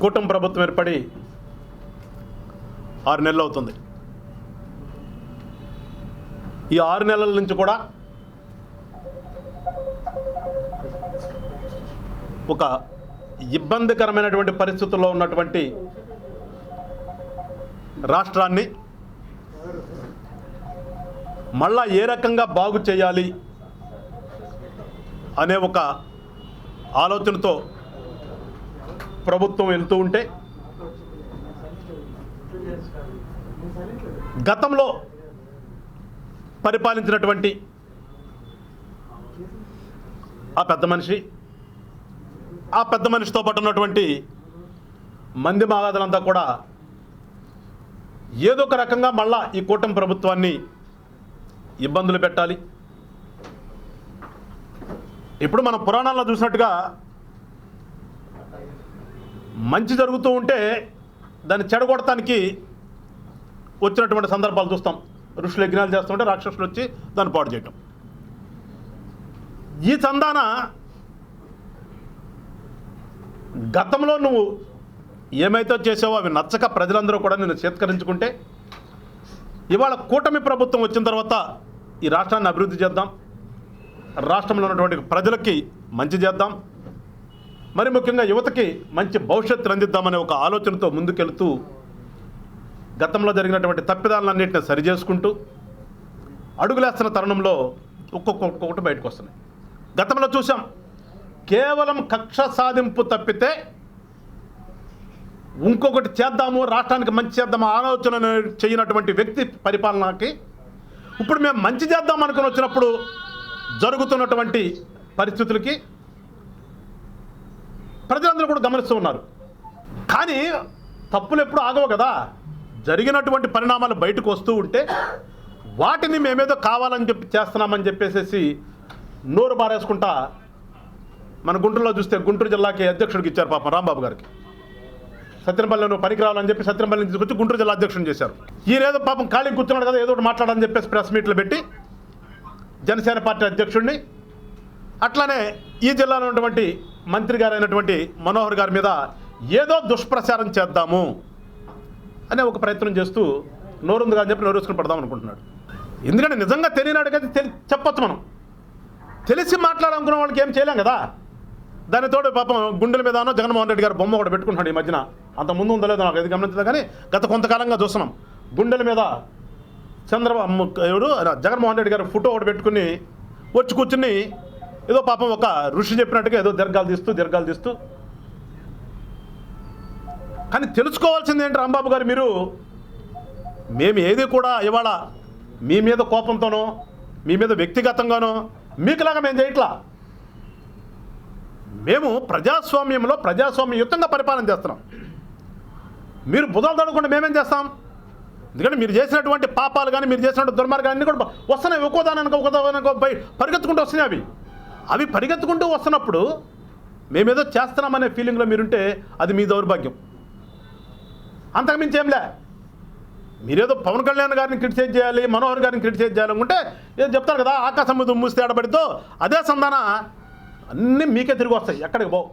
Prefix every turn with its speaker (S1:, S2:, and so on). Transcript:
S1: కూటమి ప్రభుత్వం ఏర్పడి ఆరు నెలలు అవుతుంది. ఈ ఆరు నెలల నుంచి కూడా ఒక ఇబ్బందికరమైనటువంటి పరిస్థితుల్లో ఉన్నటువంటి రాష్ట్రాన్ని మళ్ళా ఏ రకంగా బాగు చేయాలి అనే ఒక ఆలోచనతో ప్రభుత్వం వెళ్తూ ఉంటే గతంలో పరిపాలించినటువంటి ఆ పెద్ద మనిషి ఆ పెద్ద మనిషితో పాటు ఉన్నటువంటి మంది మాగాదులంతా కూడా ఏదో ఒక రకంగా మళ్ళా ఈ కూటమి ప్రభుత్వాన్ని ఇబ్బందులు పెట్టాలి. ఇప్పుడు మనం పురాణాల్లో చూసినట్టుగా మంచి జరుగుతూ ఉంటే దాన్ని చెడగొడటానికి వచ్చినటువంటి సందర్భాలు చూస్తాం. ఋషులు యజ్ఞాలు చేస్తుంటే రాక్షసులు వచ్చి దాన్ని పాడు చేయటం. ఈ చందాన గతంలో నువ్వు ఏమైతే చేసావో అవి నచ్చక ప్రజలందరూ కూడా నేను చేత్కరించుకుంటే ఇవాళ కూటమి ప్రభుత్వం వచ్చిన తర్వాత ఈ రాష్ట్రాన్ని అభివృద్ధి చేద్దాం. రాష్ట్రంలో ఉన్నటువంటి ప్రజలకి మంచి చేద్దాం. మరి ముఖ్యంగా యువతకి మంచి భవిష్యత్తు అందిద్దామనే ఒక ఆలోచనతో ముందుకెళ్తూ గతంలో జరిగినటువంటి తప్పిదాలన్నింటిని సరిచేసుకుంటూ అడుగులేస్తున్న తరుణంలో ఒక్కొక్క ఒక్కొక్కటి బయటకు వస్తున్నాయి. గతంలో చూసాం కేవలం కక్ష సాధింపు తప్పితే ఇంకొకటి చేద్దాము రాష్ట్రానికి మంచి చేద్దాము ఆలోచన చేయనటువంటి వ్యక్తి పరిపాలనకి ఇప్పుడు మేము మంచి చేద్దాం అనుకుని వచ్చినప్పుడు జరుగుతున్నటువంటి పరిస్థితులకి ప్రజలందరూ కూడా గమనిస్తూ ఉన్నారు. కానీ తప్పులు ఎప్పుడు ఆగవు కదా. జరిగినటువంటి పరిణామాలు బయటకు వస్తూ ఉంటే వాటిని మేమేదో కావాలని చెప్పి చేస్తున్నామని చెప్పేసి నోరు బారేసుకుంటా మన గుంటూరులో చూస్తే గుంటూరు జిల్లాకి అధ్యక్షుడికి ఇచ్చారు పాపం రాంబాబు గారికి. సత్యనపల్లి నువ్వు పనికి రావాలని చెప్పి సత్యనపల్లిని తీసుకొచ్చి గుంటూరు జిల్లా అధ్యక్షుని చేశారు. ఈరేదో పాపం ఖాళీ కూర్చున్నాడు కదా ఏదో ఒకటి మాట్లాడాలని చెప్పేసి ప్రెస్ మీట్లు పెట్టి జనసేన పార్టీ అధ్యక్షుడిని. అట్లానే ఈ జిల్లాలో ఉన్నటువంటి మంత్రి గారైనటువంటి మనోహర్ గారి మీద ఏదో దుష్ప్రచారం చేద్దాము అనే ఒక ప్రయత్నం చేస్తూ నోరుందిగా అని చెప్పి నోరేసుకుని పడదాం అనుకుంటున్నాడు. ఎందుకంటే నిజంగా తెలియనాడు కదా తెలి చెప్పొచ్చు మనం. తెలిసి మాట్లాడాలనుకున్న వాళ్ళకి ఏం చేయలేం కదా. దాని తోడు పాపం గుండెల మీదనో జగన్మోహన్ రెడ్డి గారు బొమ్మ ఒకటి పెట్టుకుంటున్నాడు ఈ మధ్యన. అంత ముందు ఉందో లేదో నాకు ఇది గమనించదు కానీ గత కొంతకాలంగా చూస్తున్నాం. గుండెల మీద చంద్రబాబు ఎవరు జగన్మోహన్ రెడ్డి గారు ఫోటో ఒకటి పెట్టుకుని వచ్చి కూర్చుని ఏదో పాపం ఒక ఋషి చెప్పినట్టుగా ఏదో దీర్ఘాలు తీస్తూ దీర్ఘాలు తీస్తూ. కానీ తెలుసుకోవాల్సింది ఏంటి రాంబాబు గారు మీరు? మేము ఏది కూడా ఇవాళ మీ మీద కోపంతోనో మీ మీద వ్యక్తిగతంగానో మీకులాగా మేము చేయట్లా. మేము ప్రజాస్వామ్యంలో ప్రజాస్వామ్యయుతంగా పరిపాలన చేస్తున్నాం. మీరు బుధాలు తడకుండా మేమేం చేస్తాం? ఎందుకంటే మీరు చేసినటువంటి పాపాలు కానీ మీరు చేసినటువంటి దుర్మార్గాలు అన్నీ కూడా వస్తున్నాయి. ఒక్కో దానికి దానికి పై- పరిగెత్తుకుంటూ వస్తున్నాయి అవి. అవి పరిగెత్తుకుంటూ వస్తున్నప్పుడు మేమేదో చేస్తున్నామనే ఫీలింగ్లో మీరుంటే అది మీ దౌర్భాగ్యం. అంతకుమించి ఏంలే మీరేదో పవన్ కళ్యాణ్ గారిని క్రిటిసైజ్ చేయాలి మనోహర్ గారిని క్రిటిసైజ్ చేయాలనుకుంటే ఏదో చెప్తారు కదా ఆకాశం మీద మూస్తే ఆడబడితో అదే సంధాన అన్నీ మీకే తిరిగి వస్తాయి ఎక్కడికి పోవు.